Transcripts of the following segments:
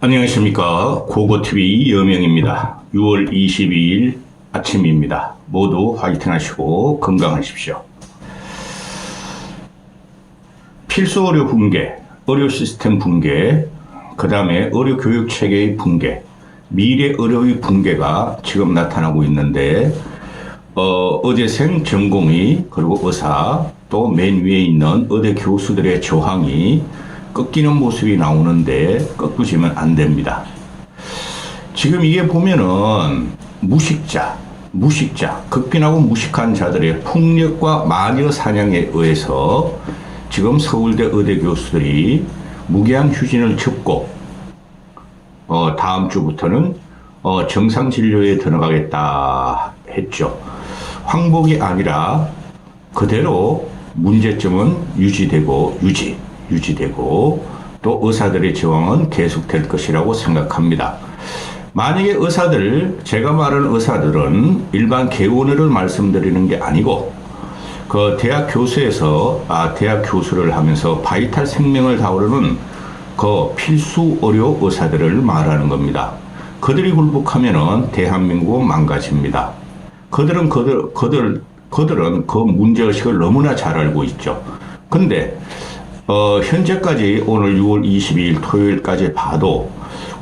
안녕하십니까. 고고TV 여명입니다. 6월 22일 아침입니다. 모두 화이팅 하시고 건강하십시오. 필수 의료 붕괴, 의료 시스템 붕괴, 그 다음에 의료 교육 체계의 붕괴, 미래 의료의 붕괴가 지금 나타나고 있는데, 어, 의대생 전공의, 그리고 의사, 또 맨 위에 있는 의대 교수들의 저항이 꺾이는 모습이 나오는데 꺾으시면 안 됩니다. 지금 이게 보면은 무식자, 무식자, 극빈하고 무식한 자들의 폭력과 마녀 사냥에 의해서 지금 서울대 의대 교수들이 무기한 휴진을 쳤고 어, 다음 주부터는 어, 정상 진료에 들어가겠다 했죠. 황복이 아니라 그대로 문제점은 유지되고 유지, 유지되고 또 의사들의 저항은 계속될 것이라고 생각합니다. 만약에 의사들, 제가 말하는 의사들은 일반 개원을 말씀드리는 게 아니고 그 대학 교수에서 아 대학 교수를 하면서 바이탈 생명을 다루는 그 필수 의료 의사들을 말하는 겁니다. 그들이 굴복하면은 대한민국은 망가집니다. 그들은 그들 그들 그들은 그 문제 의식을 너무나 잘 알고 있죠. 근데 어, 현재까지 오늘 6월 22일 토요일까지 봐도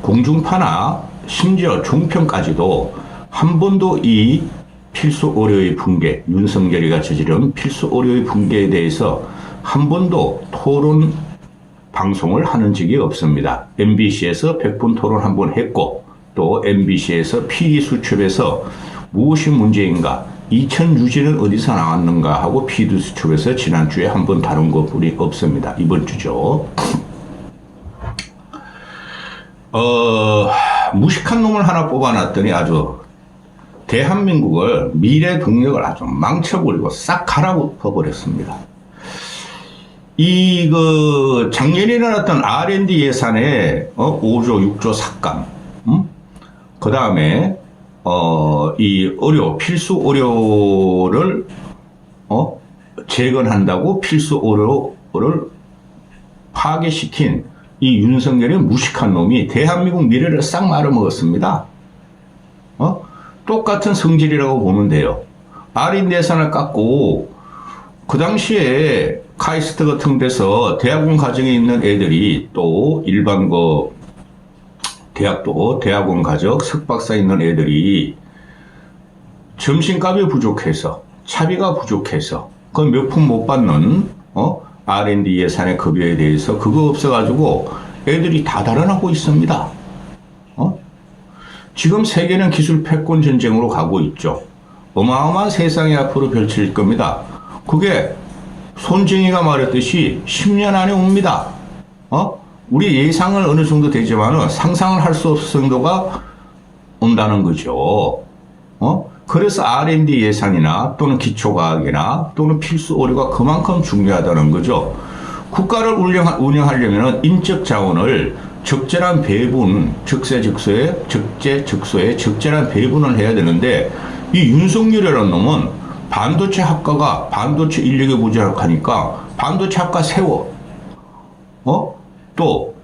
공중파나 심지어 종편까지도 한 번도 이 필수 의료의 붕괴, 윤석열이가 저지른 필수 의료의 붕괴에 대해서 한 번도 토론 방송을 하는 적이 없습니다. MBC에서 100분 토론 한 번 했고 또 MBC에서 PD 수첩에서 무엇이 문제인가 2000 유지는 어디서 나왔는가 하고 PD 수첩에서 지난주에 한번 다룬 것뿐이 없습니다. 이번 주죠. 어, 무식한 놈을 하나 뽑아놨더니 아주 대한민국을 미래 동력을 아주 망쳐버리고 싹 갈아엎어버렸습니다. 이, 그, 작년에 일어났던 R&D 예산에, 어, 5조, 6조 삭감, 음? 그 다음에, 어, 이 의료, 필수 의료를, 어, 재건한다고 필수 의료를 파괴시킨 이 윤석열의 무식한 놈이 대한민국 미래를 싹 말아먹었습니다. 어? 똑같은 성질이라고 보면 돼요. R&D 예산을 깎고 그 당시에 카이스트 같은 데서 대학원 과정에 있는 애들이 또 일반 그 대학도 대학원 가족 석박사 있는 애들이 점심값이 부족해서 차비가 부족해서 그 몇 푼 못 받는 어 R&D 예산의 급여에 대해서 그거 없어가지고 애들이 다 달아나고 있습니다. 어? 지금 세계는 기술 패권 전쟁으로 가고 있죠. 어마어마한 세상이 앞으로 펼쳐질 겁니다. 그게 손정희가 말했듯이 10년 안에 옵니다. 어? 우리 예상은 어느 정도 되지만은 상상을 할 수 없을 정도가 온다는 거죠. 어? 그래서 R&D 예산이나 또는 기초과학이나 또는 필수 오류가 그만큼 중요하다는 거죠. 국가를 운영, 운영하려면 인적 자원을 적절한 배분, 적세적소에, 적재적소에 적절한 배분을 해야 되는데 이 윤석열이라는 놈은 반도체 학과가 반도체 인력이 부족하니까 반도체 학과 세워. 어? 또,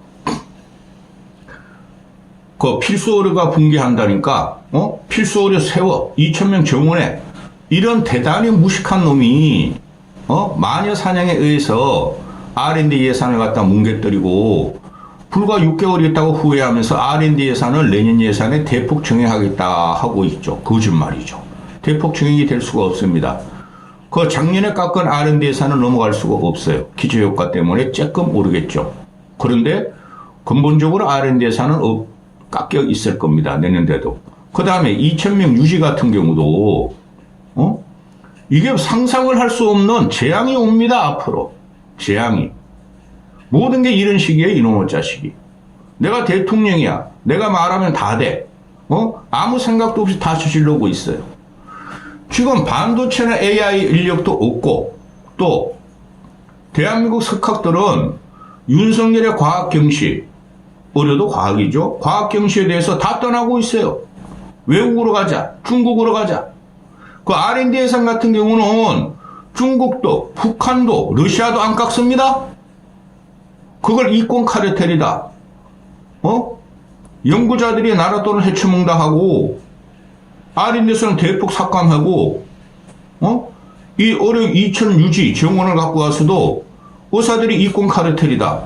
그 필수 의료가 붕괴한다니까, 어? 필수 의료 세워. 2천명 정원에. 이런 대단히 무식한 놈이, 어? 마녀 사냥에 의해서 R&D 예산을 갖다 뭉개뜨리고, 불과 6개월 있다고 후회하면서 R&D 예산을 내년 예산에 대폭 증액하겠다 하고 있죠. 거짓말이죠. 대폭 증액이 될 수가 없습니다. 그 작년에 깎은 R&D 예산을 넘어갈 수가 없어요. 기초효과 때문에 조금 오르겠죠. 그런데 근본적으로 R&D 예산은 어, 깎여 있을 겁니다. 내년에도. 그 다음에 2,000명 유지 같은 경우도, 어? 이게 상상을 할 수 없는 재앙이 옵니다, 앞으로. 재앙이. 모든 게 이런 식이에요, 이놈의 자식이. 내가 대통령이야. 내가 말하면 다 돼. 어? 아무 생각도 없이 다 주시려고 있어요. 지금 반도체나 AI 인력도 없고, 또, 대한민국 석학들은 윤석열의 과학 경시, 의료도 과학이죠. 과학 경시에 대해서 다 떠나고 있어요. 외국으로 가자. 중국으로 가자. 그 R&D 예산 같은 경우는 중국도, 북한도, 러시아도 안 깎습니다. 그걸 이권 카르텔이다. 어? 연구자들이 나라 돈을 해쳐먹다 하고 아린데서는 대폭 삭감하고 어? 이 어려 2천 유지 정원을 갖고 와서도 의사들이 이권 카르텔이다.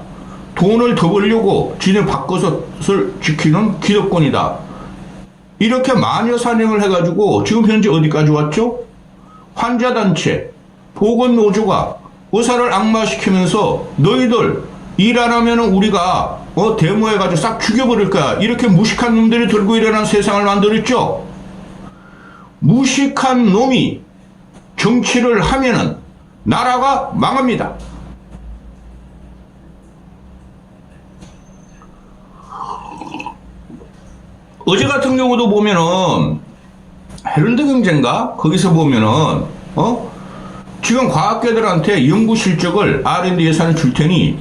돈을 더 벌려고 지네 바꿔서를 지키는 기득권이다. 이렇게 마녀 사냥을 해가지고 지금 현재 어디까지 왔죠? 환자단체, 보건노조가 의사를 악마시키면서 너희들 일 안 하면 우리가 어, 데모해가지고 싹 죽여버릴 거야. 이렇게 무식한 놈들이 들고 일어난 세상을 만들었죠? 무식한 놈이 정치를 하면은 나라가 망합니다. 어제 같은 경우도 보면은 헤럴드 경제인가 거기서 보면은 어 지금 과학계들한테 연구 실적을 R&D 예산을 줄 테니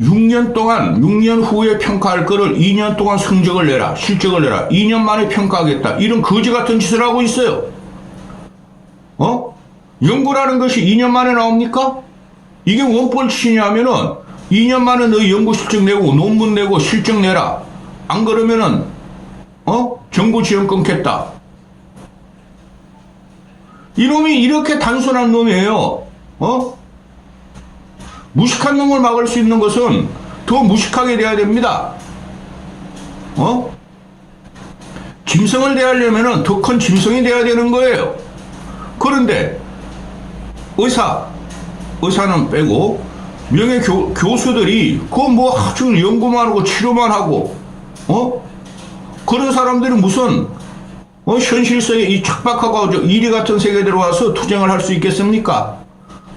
6년 동안 6년 후에 평가할 거를 2년 동안 성적을 내라 실적을 내라 2년 만에 평가하겠다 이런 거지 같은 짓을 하고 있어요. 어? 연구라는 것이 2년 만에 나옵니까? 이게 원벌치냐 하면은 2년 만에 너희 연구 실적 내고 논문 내고 실적 내라. 안 그러면은 어? 정부 지원 끊겠다. 이놈이 이렇게 단순한 놈이에요. 어? 무식한 놈을 막을 수 있는 것은 더 무식하게 돼야 됩니다. 어? 짐승을 대하려면은 더큰 짐승이 돼야 되는 거예요. 그런데 의사, 의사는 빼고 명예 교, 교수들이 그뭐 아주 연구만 하고 치료만 하고 어? 그런 사람들이 무슨 어, 현실 속에 이 척박하고 저 이리 같은 세계에 들어와서 투쟁을 할 수 있겠습니까?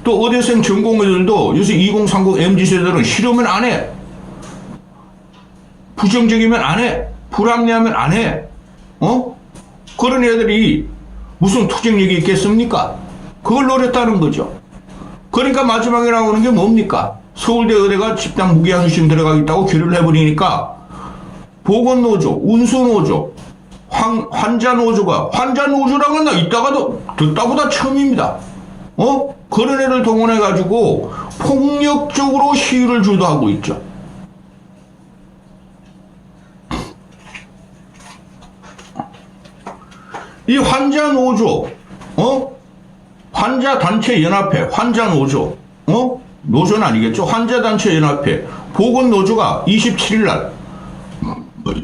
또 어대생 전공의들도 요새 2030 MZ세대들은 싫으면 안 해. 부정적이면 안 해. 불합리하면 안 해. 어? 그런 애들이 무슨 투쟁력이 있겠습니까? 그걸 노렸다는 거죠. 그러니까 마지막에 나오는 게 뭡니까? 서울대 의대가 집단 무기한 수심 들어가겠다고 결의를 해버리니까 보건노조, 운수노조, 환, 환자노조가 환자노조라고 나 이따가도 듣다보다 처음입니다. 어? 그런 애를 동원해가지고 폭력적으로 시위를 주도하고 있죠. 이 환자 노조, 어? 환자 단체 연합회, 환자 노조, 어? 노조는 아니겠죠? 환자 단체 연합회, 보건 노조가 27일 날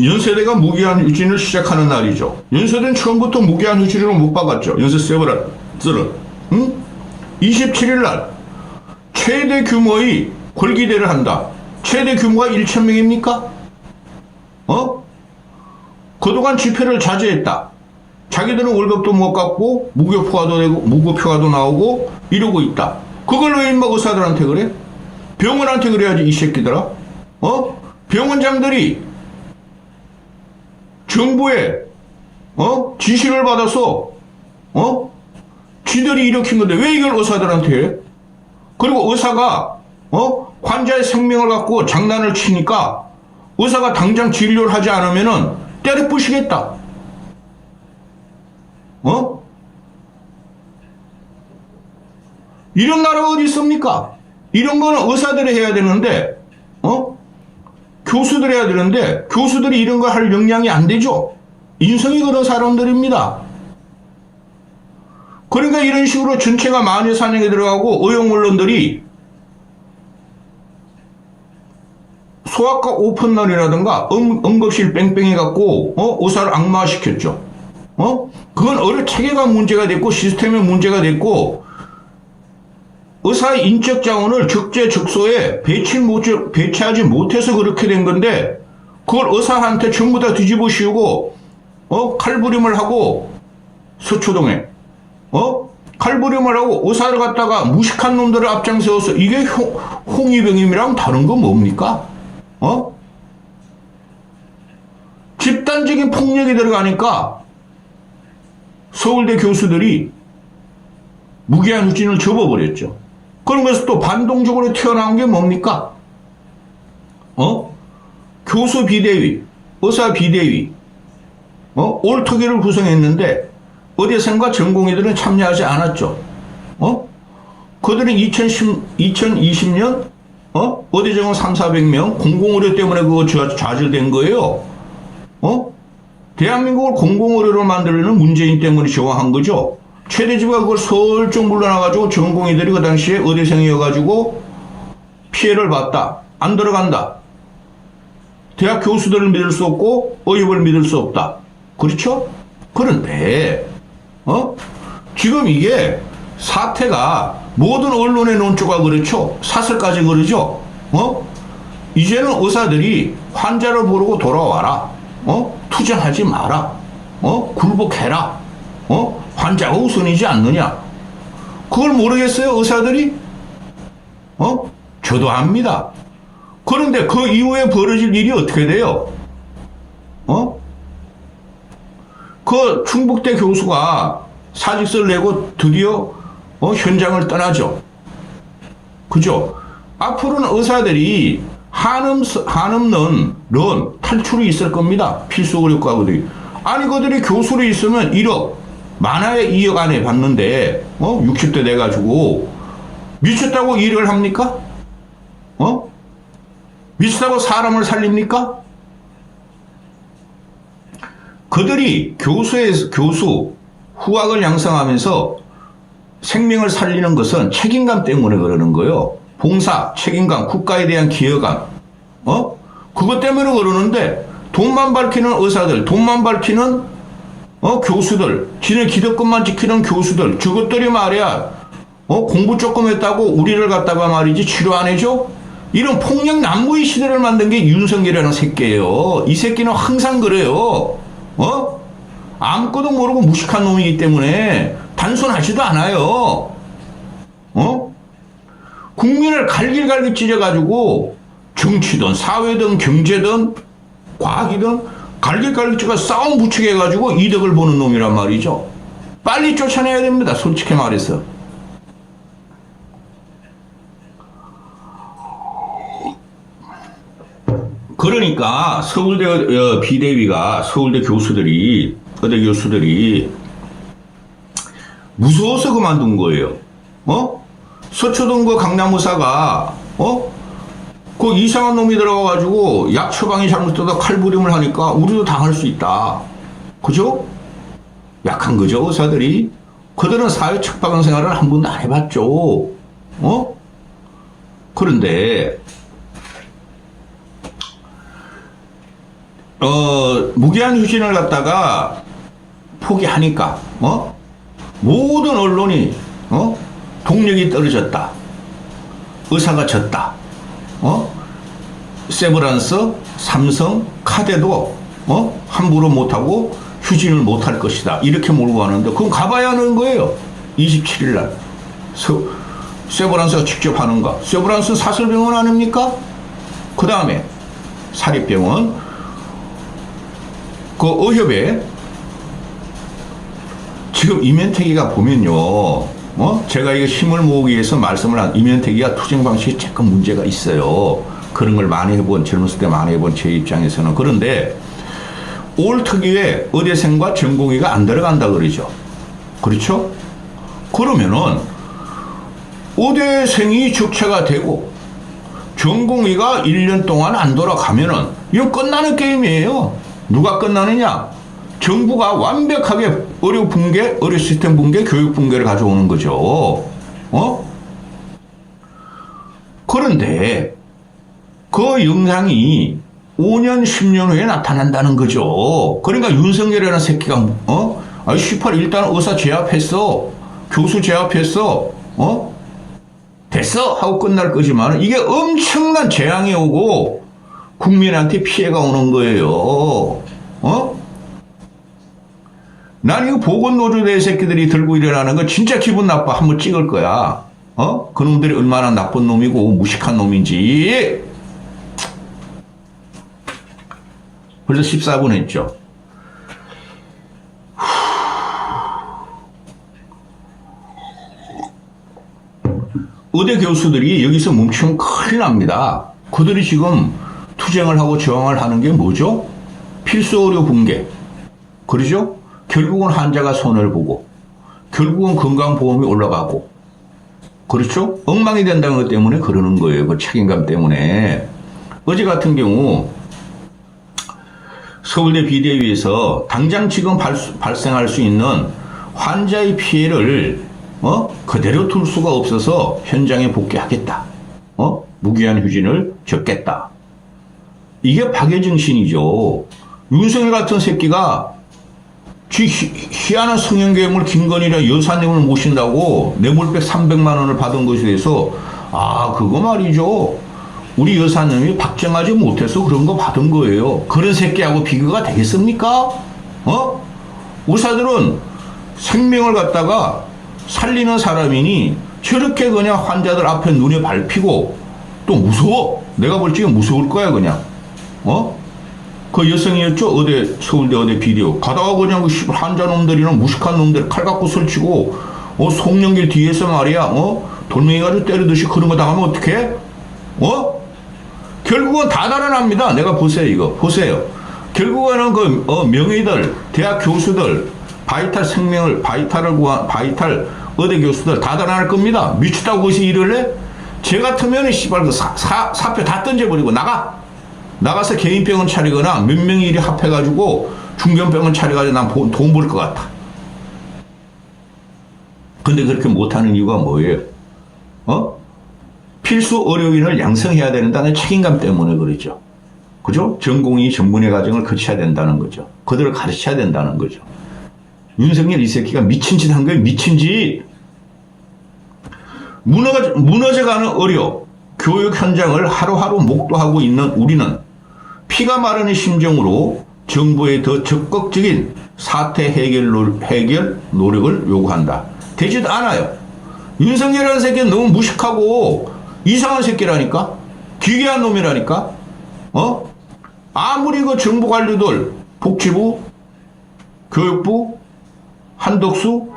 연세대가 무기한 유진을 시작하는 날이죠. 연세대는 처음부터 무기한 유진을 못 박았죠. 연세 세월들은, 응? 27일 날 최대 규모의 골기대를 한다. 최대 규모가 1천 명입니까? 어? 그동안 집회를 자제했다. 자기들은 월급도 못 갚고 무교표가도 되고 무고표가도 나오고 이러고 있다. 그걸 왜 인마 의사들한테 그래? 병원한테 그래야지 이 새끼들아. 어? 병원장들이 정부의 어? 지시를 받아서 어? 지들이 일으킨 건데 왜 이걸 의사들한테 해? 그리고 의사가 어? 환자의 생명을 갖고 장난을 치니까 의사가 당장 진료를 하지 않으면은 때려 부시겠다. 어? 이런 나라가 어디 있습니까? 이런 거는 의사들이 해야 되는데, 어? 교수들이 해야 되는데, 교수들이 이런 거 할 역량이 안 되죠? 인성이 그런 사람들입니다. 그러니까 이런 식으로 전체가 마녀 사냥에 들어가고 의용 언론들이 소아과 오픈런이라든가 응, 응급실 뺑뺑이 갖고 어? 의사를 악마시켰죠. 어? 그건 어느 체계가 문제가 됐고 시스템의 문제가 됐고 의사의 인적 자원을 적재적소에 배치 못, 배치하지 못해서 그렇게 된 건데 그걸 의사한테 전부 다 뒤집어 씌우고 어? 칼부림을 하고 서초동에 어? 칼부림을 하고 의사를 갖다가 무식한 놈들을 앞장세워서 이게 홍, 홍위병임이랑 다른 건 뭡니까? 어? 집단적인 폭력이 들어가니까 서울대 교수들이 무기한 후진을 접어버렸죠. 것을 또 반동적으로 튀어나온 게 뭡니까? 어? 교수 비대위, 의사 비대위, 어? 올터기를 구성했는데 의대생과 전공의들은 참여하지 않았죠. 어? 그들은 2010, 2020년 어? 의대정원 3, 400명 공공의료 때문에 그거 좌- 좌절된 거예요. 어? 대한민국을 공공의료로 만들려는 문재인 때문에 저항한 거죠. 최대지가 그걸 설정 물러나가지고 전공의들이 그 당시에 의대생이어가지고 피해를 봤다. 안 들어간다. 대학 교수들을 믿을 수 없고 의협을 믿을 수 없다. 그렇죠? 그런데 어? 지금 이게 사태가 모든 언론의 논조가 그렇죠. 사설까지 그러죠. 어? 이제는 의사들이 환자를 부르고 돌아와라. 어? 투쟁하지 마라. 어? 굴복해라. 어? 환자가 우선이지 않느냐. 그걸 모르겠어요, 의사들이? 어? 저도 압니다. 그런데 그 이후에 벌어질 일이 어떻게 돼요? 어? 그 충북대 교수가 사직서를 내고 드디어 어, 현장을 떠나죠. 그죠? 앞으로는 의사들이 한음, 한음는 런 탈출이 있을 겁니다. 필수 의료과들이. 아니, 그들이 교수로 있으면 1억, 많아야 2억 안에 받는데, 어? 60대 돼 가지고, 미쳤다고 일을 합니까? 어? 미쳤다고 사람을 살립니까? 그들이 교수의, 교수, 후학을 양성하면서 생명을 살리는 것은 책임감 때문에 그러는 거예요. 봉사, 책임감, 국가에 대한 기여감, 어? 그것 때문에 그러는데 돈만 밝히는 의사들, 돈만 밝히는 어 교수들, 지네 기득권만 지키는 교수들, 저것들이 말이야, 어 공부 조금 했다고 우리를 갖다가 말이지 치료 안 해줘? 이런 폭력 남부의 시대를 만든 게 윤석열이라는 새끼예요. 이 새끼는 항상 그래요. 어? 아무것도 모르고 무식한 놈이기 때문에 단순하지도 않아요. 어? 국민을 갈길갈길 찢어가지고 정치든 사회든 경제든 과학이든 갈길갈길 찢어 싸움 부추겨가지고 이득을 보는 놈이란 말이죠. 빨리 쫓아내야 됩니다. 솔직히 말해서. 그러니까 서울대 어, 비대위가 서울대 교수들이 의대 교수들이 무서워서 그만둔 거예요. 어? 서초동 그 강남의사가 어? 그 이상한 놈이 들어가가지고 약 처방이 잘못되다 칼부림을 하니까 우리도 당할 수 있다. 그죠? 약한 거죠 의사들이. 그들은 사회 척박한 생활을 한 번도 안 해봤죠. 어? 그런데 어, 무기한 휴진을 갖다가 포기하니까, 어? 모든 언론이, 어? 동력이 떨어졌다. 의사가 졌다. 어? 세브란스, 삼성, 카데도, 어? 함부로 못하고 휴진을 못할 것이다. 이렇게 몰고 가는데, 그건 가봐야 하는 거예요. 27일 날. 서, 세브란스가 직접 하는가? 세브란스 사설병원 아닙니까? 그 다음에 사립병원, 그 의협에 지금 이면택이가 보면요, 어? 제가 이거 힘을 모으기 위해서 말씀을 한 이면택이가 투쟁 방식이 조금 문제가 있어요. 그런 걸 많이 해본 젊었을 때 많이 해본 제 입장에서는 그런데 올 특위에 의대생과 전공의가 안 들어간다 그러죠. 그렇죠? 그러면은 의대생이 적체가 되고 전공의가 1년 동안 안 돌아가면은 이거 끝나는 게임이에요. 누가 끝나느냐? 정부가 완벽하게 의료 붕괴, 의료 시스템 붕괴, 교육 붕괴를 가져오는 거죠. 어? 그런데 그 영상이 5년, 10년 후에 나타난다는 거죠. 그러니까 윤석열이라는 새끼가, 어? 아, 18 일단 의사 제압했어. 교수 제압했어. 어? 됐어! 하고 끝날 거지만 이게 엄청난 재앙이 오고 국민한테 피해가 오는 거예요. 어? 난 이거 보건노조대 새끼들이 들고 일어나는 거 진짜 기분 나빠. 한번 찍을 거야. 어? 그 놈들이 얼마나 나쁜 놈이고 무식한 놈인지. 벌써 14분 했죠. 의대 교수들이 여기서 뭉치면 큰일 납니다. 그들이 지금 투쟁을 하고 저항을 하는 게 뭐죠? 필수 의료 붕괴. 그러죠? 결국은 환자가 손을 보고, 결국은 건강보험이 올라가고, 그렇죠? 엉망이 된다는 것 때문에 그러는 거예요. 그 책임감 때문에. 어제 같은 경우, 서울대 비대위에서 당장 지금 발, 발생할 수 있는 환자의 피해를 어? 그대로 둘 수가 없어서 현장에 복귀하겠다. 어? 무기한 휴진을 적겠다. 이게 박예정신이죠. 윤석열 같은 새끼가 지 희- 희한한 성형괴물 김건희라 여사님을 모신다고 뇌물백 300만 원을 받은 것에 대해서 아 그거 말이죠. 우리 여사님이 박정하지 못해서 그런 거 받은 거예요. 그런 새끼하고 비교가 되겠습니까? 어? 의사들은 생명을 갖다가 살리는 사람이니 저렇게 그냥 환자들 앞에 눈에 밟히고 또 무서워. 내가 볼 적에 무서울 거야 그냥. 어? 그 여성이었죠? 어디, 서울대 어디 비디오. 가다가 그냥 그 환자 놈들이랑 무식한 놈들 칼 갖고 설치고, 어, 송영길 뒤에서 말이야, 어? 돌멩이 가지고 때리듯이 그런 거 당하면 어떡해? 어? 결국은 다 달아납니다. 내가 보세요, 이거. 보세요. 결국에는 그, 어, 명의들, 대학 교수들, 바이탈 생명을, 바이탈을 구한, 바이탈 의대 교수들 다 달아날 겁니다. 미치다고 그것이 일을 해? 쟤 같으면, 씨발, 그 사, 사, 사표 다 던져버리고 나가! 나가서 개인병원 차리거나 몇 명이 이리 합해가지고 중견병원 차려가지고 난 돈 벌 것 같아. 근데 그렇게 못하는 이유가 뭐예요? 어? 필수 의료인을 양성해야 된다는 책임감 때문에 그러죠. 그죠? 전공의 전문의 과정을 거쳐야 된다는 거죠. 그들을 가르쳐야 된다는 거죠. 윤석열 이 새끼가 미친 짓 한 거예요. 미친 짓. 무너져, 무너져가는 의료, 교육 현장을 하루하루 목도하고 있는 우리는 피가 마르는 심정으로 정부의 더 적극적인 사태 해결, 노, 해결 노력을 요구한다. 되지도 않아요. 윤석열이라는 새끼는 너무 무식하고 이상한 새끼라니까? 기괴한 놈이라니까? 어? 아무리 그 정부 관료들, 복지부, 교육부, 한덕수,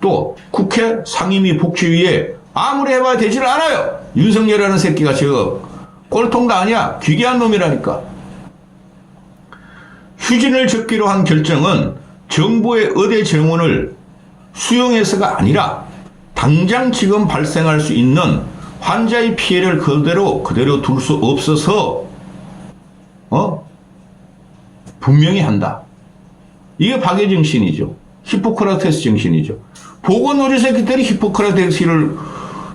또 국회 상임위 복지위에 아무리 해봐야 되질 않아요. 윤석열이라는 새끼가 저 꼴통도 아니야. 기괴한 놈이라니까. 휴진을 적기로 한 결정은 정부의 의대 정원을 수용해서가 아니라 당장 지금 발생할 수 있는 환자의 피해를 그대로 그대로 둘 수 없어서 어 분명히 한다. 이게 박의 정신이죠. 히포크라테스 정신이죠. 보건노조 새끼들이 히포크라테스를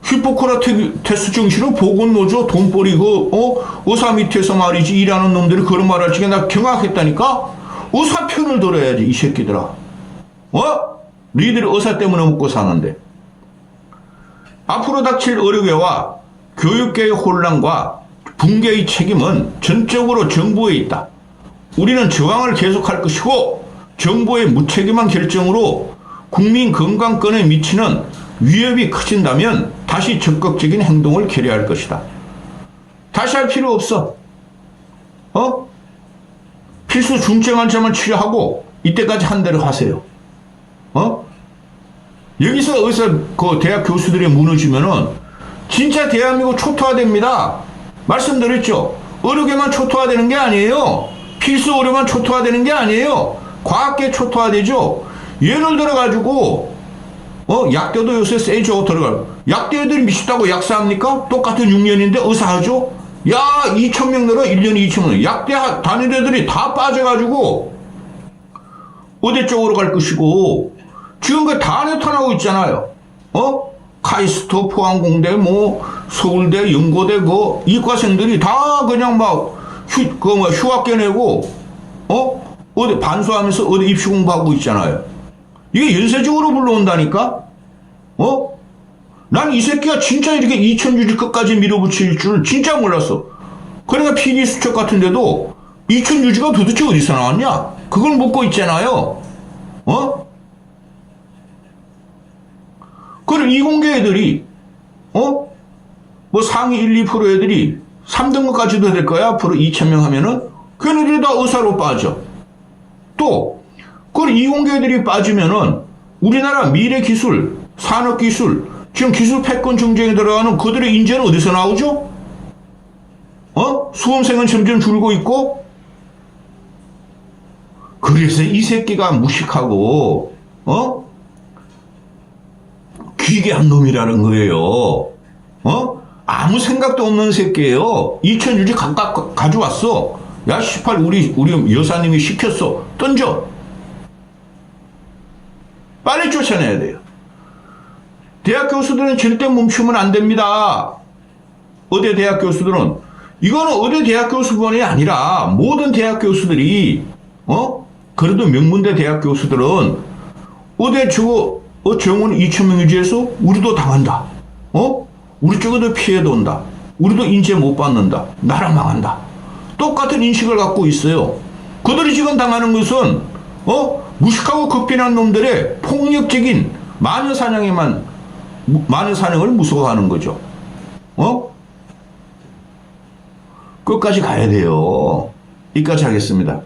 히포크라테스 정신을 보건노조 돈벌이 그 어? 의사 밑에서 말이지 일하는 놈들이 그런 말 할 적에 나 경악했다니까 의사 편을 들어야지 이 새끼들아 어? 니들이 의사 때문에 먹고 사는데 앞으로 닥칠 의료계와 교육계의 혼란과 붕괴의 책임은 전적으로 정부에 있다. 우리는 저항을 계속할 것이고 정부의 무책임한 결정으로 국민 건강권에 미치는 위협이 커진다면 다시 적극적인 행동을 결의할 것이다. 다시 할 필요 없어. 어? 필수 중증 환자만 치료하고 이때까지 한 대로 하세요. 어? 여기서 의사 그 대학 교수들이 무너지면은 진짜 대한민국 초토화됩니다. 말씀드렸죠. 의료계만 초토화되는 게 아니에요. 필수 의료만 초토화되는 게 아니에요. 과학계 초토화되죠. 예를 들어 가지고 어 약대도 요새 세죠 들어가. 약대들이 미쳤다고 약사합니까? 똑같은 6년인데 의사하죠. 야 2천 명 늘어 1년에 2천 명. 약대 다니는 애들이 다 빠져가지고 어디 쪽으로 갈 것이고 지금 그다 나타나고 있잖아요. 어? 카이스트 포항공대 뭐 서울대 연고대 그 이과생들이 다 그냥 막 휴 그 뭐 휴학계 내고 어 어디 반수하면서 어디 입시 공부하고 있잖아요. 이게 연쇄적으로 불러온다니까. 어? 난 이 새끼가 진짜 이렇게 2천유지 끝까지 밀어붙일 줄 진짜 몰랐어. 그러니까 PD 수첩 같은데도 2천유지가 도대체 어디서 나왔냐? 그걸 묻고 있잖아요. 어? 그럼 이공계 애들이, 어? 뭐 상위 1, 2% 애들이 3등급까지도 될 거야? 앞으로 2,000명 하면은? 걔네들이 다 의사로 빠져. 또, 그 이공계 애들이 빠지면은 우리나라 미래 기술, 산업 기술, 지금 기술 패권 경쟁에 들어가는 그들의 인재는 어디서 나오죠? 어? 수험생은 점점 줄고 있고, 그래서 이 새끼가 무식하고, 어? 기괴한 놈이라는 거예요. 어? 아무 생각도 없는 새끼예요. 2000 유지 각각 가져왔어. 야, 18 우리 우리 여사님이 시켰어. 던져. 빨리 쫓아내야 돼요. 대학 교수들은 절대 멈추면 안 됩니다. 의대 대학 교수들은 이거는 의대 대학 교수뿐이 아니라 모든 대학 교수들이 어 그래도 명문대 대학 교수들은 의대 저거 어 정원 2천 명 유지해서 우리도 당한다. 어 우리 쪽에도 피해도 온다. 우리도 인재 못 받는다. 나라 망한다. 똑같은 인식을 갖고 있어요. 그들이 지금 당하는 것은 어 무식하고 급빈한 놈들의 폭력적인 마녀 사냥에만 무- 마녀 사냥을 무서워하는 거죠. 어? 끝까지 가야 돼요. 여기까지 하겠습니다.